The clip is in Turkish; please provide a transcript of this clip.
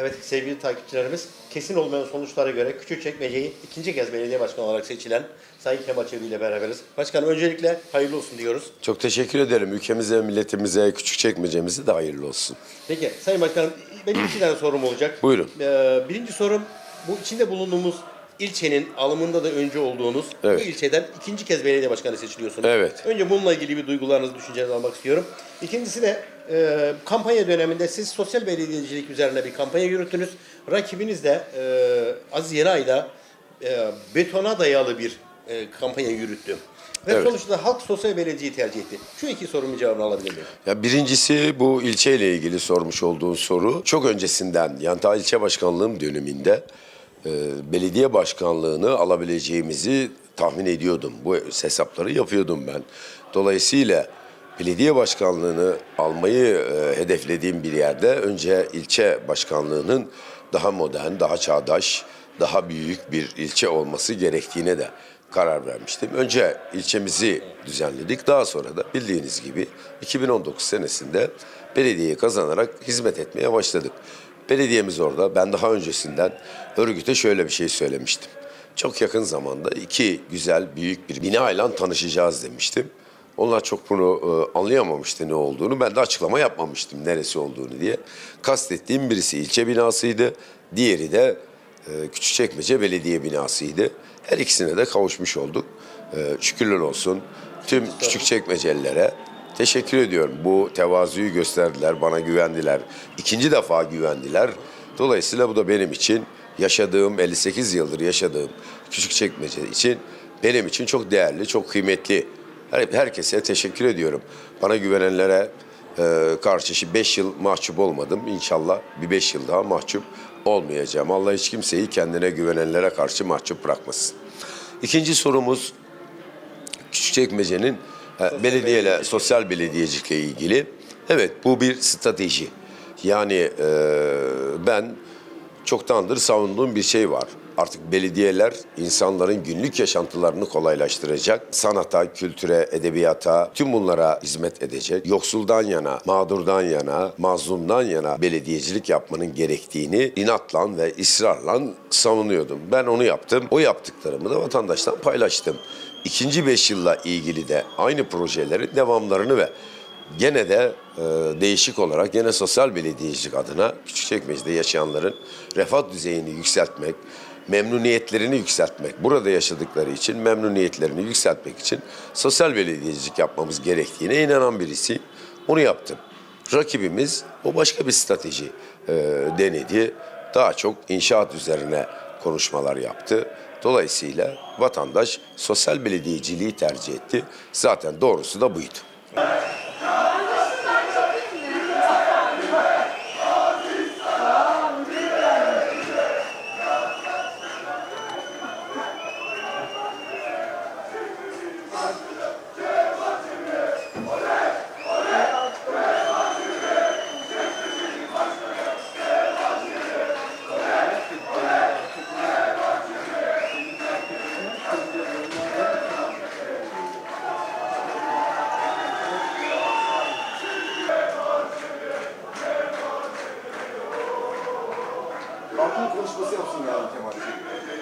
Evet sevgili takipçilerimiz kesin olmayan sonuçlara göre Küçükçekmece'yi ikinci kez belediye başkanı olarak seçilen Sayın Kemal Çebi ile beraberiz. Başkanım öncelikle hayırlı olsun diyoruz. Çok teşekkür ederim. Ülkemize, milletimize, küçük çekmecemize de hayırlı olsun. Peki Sayın Başkanım benim iki tane sorum olacak. Buyurun. Ee, birinci sorum bu içinde bulunduğumuz ilçenin alımında da önce olduğunuz Evet. bu ilçeden ikinci kez belediye başkanı seçiliyorsunuz. Evet. Önce bununla ilgili bir duygularınızı, düşüncelerinizi almak istiyorum. İkincisi de e, kampanya döneminde siz sosyal belediyecilik üzerine bir kampanya yürüttünüz. Rakibiniz de e, Aziz Yenay'la e, betona dayalı bir e, kampanya yürüttü. Ve Evet. sonuçta halk sosyal belediyeciyi tercih etti. Şu iki sorumun cevabını alabilir miyim? Ya birincisi bu ilçeyle ilgili sormuş olduğun soru. Çok öncesinden yani ta ilçe başkanlığım döneminde e, belediye başkanlığını alabileceğimizi tahmin ediyordum. Bu hesapları yapıyordum ben. Dolayısıyla belediye başkanlığını almayı e, hedeflediğim bir yerde önce ilçe başkanlığının daha modern, daha çağdaş, daha büyük bir ilçe olması gerektiğine de karar vermiştim. Önce ilçemizi düzenledik. Daha sonra da bildiğiniz gibi 2019 senesinde belediyeyi kazanarak hizmet etmeye başladık. Belediyemiz orada. Ben daha öncesinden örgüte şöyle bir şey söylemiştim. Çok yakın zamanda iki güzel büyük bir bina ile tanışacağız demiştim. Onlar çok bunu e, anlayamamıştı ne olduğunu. Ben de açıklama yapmamıştım neresi olduğunu diye. Kastettiğim birisi ilçe binasıydı. Diğeri de e, Küçükçekmece Belediye binasıydı. Her ikisine de kavuşmuş olduk. E, şükürler olsun tüm Küçükçekmecelilere teşekkür ediyorum. Bu tevazuyu gösterdiler, bana güvendiler. İkinci defa güvendiler. Dolayısıyla bu da benim için yaşadığım 58 yıldır yaşadığım Küçükçekmece için benim için çok değerli, çok kıymetli. Her- Herkese teşekkür ediyorum. Bana güvenenlere e, karşı 5 yıl mahcup olmadım. İnşallah bir 5 yıl daha mahcup olmayacağım. Allah hiç kimseyi kendine güvenenlere karşı mahcup bırakmasın. İkinci sorumuz Küçükçekmece'nin belediyeyle, sosyal belediyecilikle ilgili. Evet bu bir strateji. Yani e, ben çoktandır savunduğum bir şey var. Artık belediyeler insanların günlük yaşantılarını kolaylaştıracak. Sanata, kültüre, edebiyata tüm bunlara hizmet edecek. Yoksuldan yana, mağdurdan yana, mazlumdan yana belediyecilik yapmanın gerektiğini inatla ve ısrarla savunuyordum. Ben onu yaptım. O yaptıklarımı da vatandaştan paylaştım. İkinci beş yılla ilgili de aynı projelerin devamlarını ve gene de e, değişik olarak gene sosyal belediyecilik adına Küçükçekmece'de yaşayanların refah düzeyini yükseltmek, memnuniyetlerini yükseltmek, burada yaşadıkları için memnuniyetlerini yükseltmek için sosyal belediyecilik yapmamız gerektiğine inanan birisi. Onu yaptım. Rakibimiz o başka bir strateji e, denedi. Daha çok inşaat üzerine konuşmalar yaptı. Dolayısıyla vatandaş sosyal belediyeciliği tercih etti. Zaten doğrusu da buydu. se você é o senhor que tem uma.